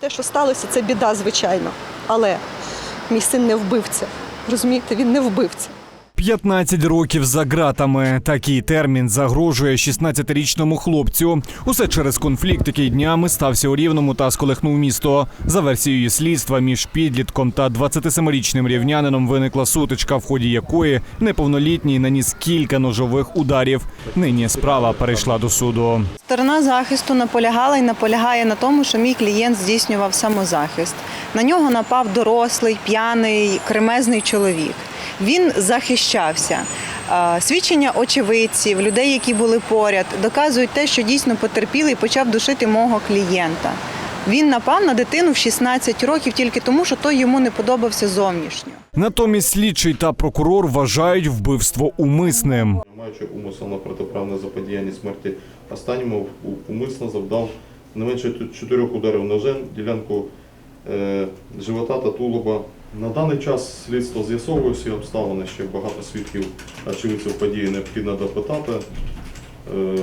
Те, що сталося, це біда, звичайно. Але мій син не вбивця. Розумієте, він не вбивця. 15 років за ґратами. Такий термін загрожує 16-річному хлопцю. Усе через конфлікт, який днями стався у рівному та сколихнув місто. За версією слідства між підлітком та 27-річним рівнянином виникла сутичка, в ході якої неповнолітній наніс кілька ножових ударів. Нині справа перейшла до суду. Сторона захисту наполягала і наполягає на тому, що мій клієнт здійснював самозахист. На нього напав дорослий, п'яний, кремезний чоловік. Він захищався. Е, Свідчення очевидців, людей, які були поряд, доказують те, що дійсно потерпілий почав душити мого клієнта. Він напав на дитину в 16 років тільки тому, що той йому не подобався зовнішньо. Натомість слідчий та прокурор вважають вбивство умисним. Маючи умисел на протиправне заподіяння смерті останньому умисно завдав не менше чотирьох ударів ножем ділянку живота та тулуба. На даний час слідство з'ясовує всі обставини, ще багато свідків очевидців події необхідно допитати. Е,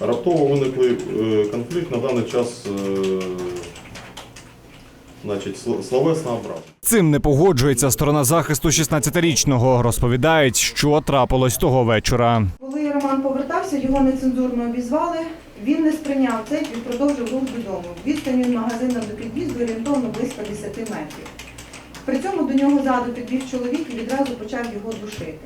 раптово виникли е, конфлікт, на даний час е, значить, сл- словесна образа. Цим не погоджується сторона захисту 16-річного. Розповідають, що трапилось того вечора. Коли Роман повертався, його нецензурно обізвали. Він не сприйняв це і продовжив рух додому. Відстань від магазину до під'їзду орієнтовно близько 10 метрів. При цьому до нього ззаду підбіг чоловік і відразу почав його душити.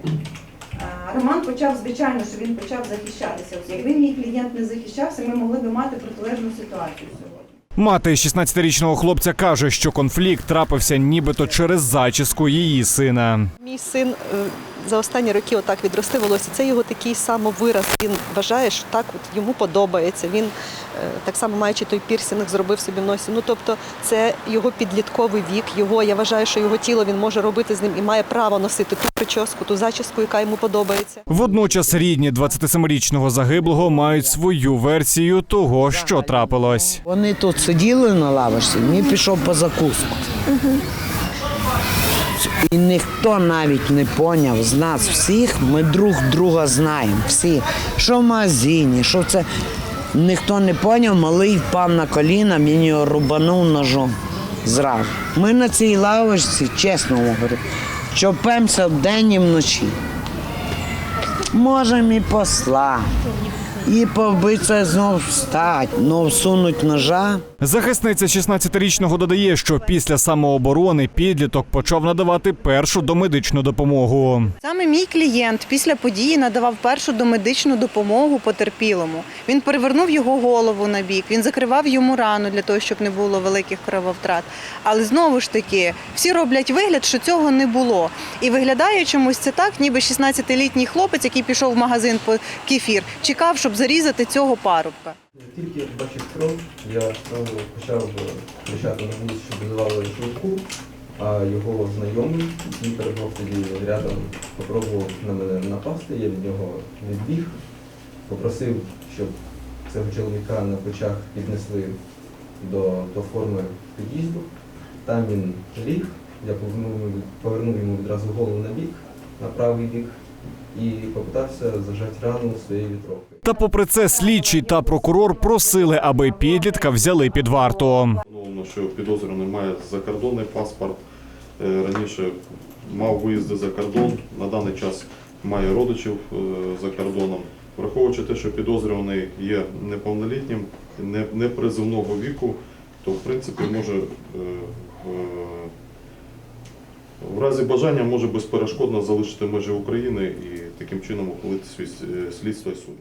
Роман почав, звичайно, що він почав захищатися. Якби мій клієнт не захищався, ми могли б мати протилежну ситуацію сьогодні. Мати 16-річного хлопця каже, що конфлікт трапився нібито через зачіску її сина. Мій син е, за останні роки отак відрости волосся. Це його такий самовираз. Він вважає, що так от йому подобається. Він е, так само маючи той пірсінг, зробив собі в носі. Ну тобто, це його підлітковий вік. Його я вважаю, що його тіло він може робити з ним і має право носити ту прическу, ту зачіску, яка йому подобається. Водночас рідні 27-річного загиблого мають свою версію того, що трапилось. Вони тут сиділи на лавочці, він пішов по закуску. І ніхто навіть не поняв з нас всіх, ми друг друга знаємо. Всі, що в магазині, що це. Ніхто не поняв, малий впав на коліна, він його рубанув ножом зразу. Ми на цій лавочці, чесно говорю, чопемося вдень і вночі. Можемо і посла, і побитися знову встати, ну всунуть ножа. Захисниця 16-річного додає, що після самооборони підліток почав надавати першу домедичну допомогу. Саме мій клієнт після події надавав першу домедичну допомогу потерпілому. Він перевернув його голову на бік, він закривав йому рану для того, щоб не було великих крововтрат. Але знову ж таки, всі роблять вигляд, що цього не було. І виглядає чомусь це так, ніби 16-літній хлопець, який пішов в магазин по кефір, чекав, щоб зарізати цього парубка. Тільки я побачив кров, я знову почав кричати на вулиці, щоб визивали швидку, а його знайомий, який перебував тоді рядом, спробував на мене напасти, я від нього відбіг, попросив, щоб цього чоловіка на плечах піднесли до платформи під'їзду. Там він ліг, я повернув йому відразу голову на бік, на правий бік, і попитався зажати рану своєю вітровкою. Та попри це слідчий та прокурор просили, аби підлітка взяли під варту. Встановлено, що підозрюваний має закордонний паспорт. Е, Раніше мав виїзди за кордон, на даний час має родичів е, за кордоном. Враховуючи те, що підозрюваний є неповнолітнім, не- непризовного віку, то в принципі може е, в разі бажання може безперешкодно залишити межі України і таким чином ухвалити е, слідство і суд.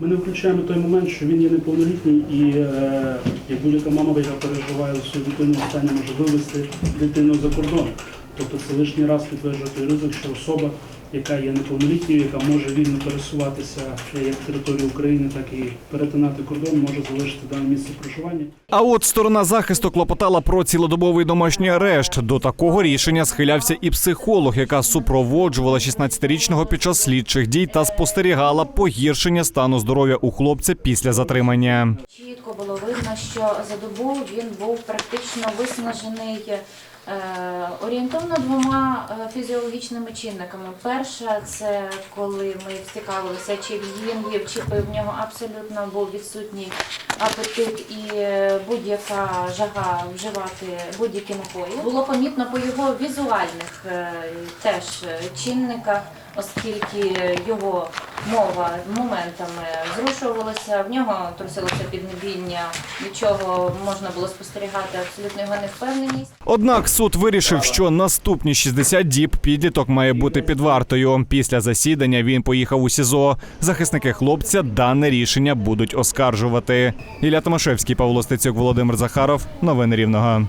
Ми не включаємо той момент, що він є неповнолітній і е, як будь-яка мама, яка переживає у свою дитину останнє може вивезти дитину за кордон. Тобто це лишній раз підтверджує той ризик, що особа, яка є неповнолітньою, яка може вільно пересуватися як територію України, так і перетинати кордон, може залишити дане місце проживання. А от сторона захисту клопотала про цілодобовий домашній арешт. До такого рішення схилявся і психолог, яка супроводжувала 16-річного під час слідчих дій та спостерігала погіршення стану здоров'я у хлопця після затримання. Видно, що за добу він був практично виснажений е, орієнтовно двома е, фізіологічними чинниками. Перша це коли ми цікавилися, чи він їв, чи в нього абсолютно був відсутній апетит і е, будь-яка жага вживати будь-які напої. Було помітно по його візуальних е, теж чинниках, оскільки його мова моментами зрушувалася, в нього трусилося піднебіння, від чого можна було спостерігати абсолютно його невпевненість. Однак суд вирішив, що наступні 60 діб підліток має бути під вартою. Після засідання він поїхав у СІЗО. Захисники хлопця дане рішення будуть оскаржувати. Ілля Томашевський, Павло Стецюк, Володимир Захаров. Новини Рівного.